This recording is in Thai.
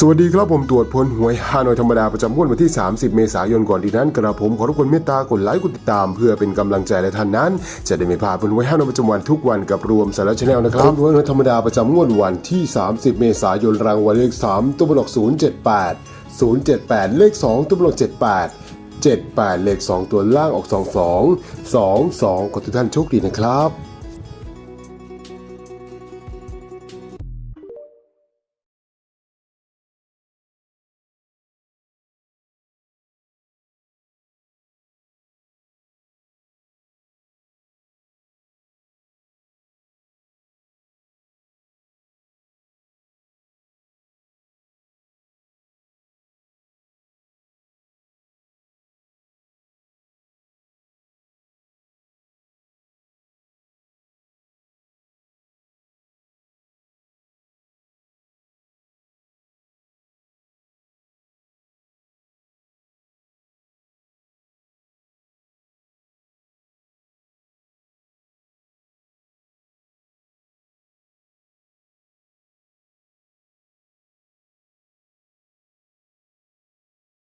สวัสดีครับผมตรวจพลหวยฮานอยธรรมดาประจำงวนวันที่ 30 เมษายนก่อนที่นั้นกระผมขอรบกวนเมตตากดไลค์กดติดตาม เพื่อเป็นกำลังใจและท่านนั้น จะได้ไม่พลาดผลหวยฮานอยประจำวันทุกวันกับรวมสารชแนลนะครับหวยฮานอยธรรมดาประจำงวดวันที่ 30 เมษายนรางวัลเลข 3 ตัวบลอก078 078 เลข 2 ตัวบลอก78 78 เลข 2 ตัวล่างออก 22 22ขอทุกท่านโชคดีนะครับ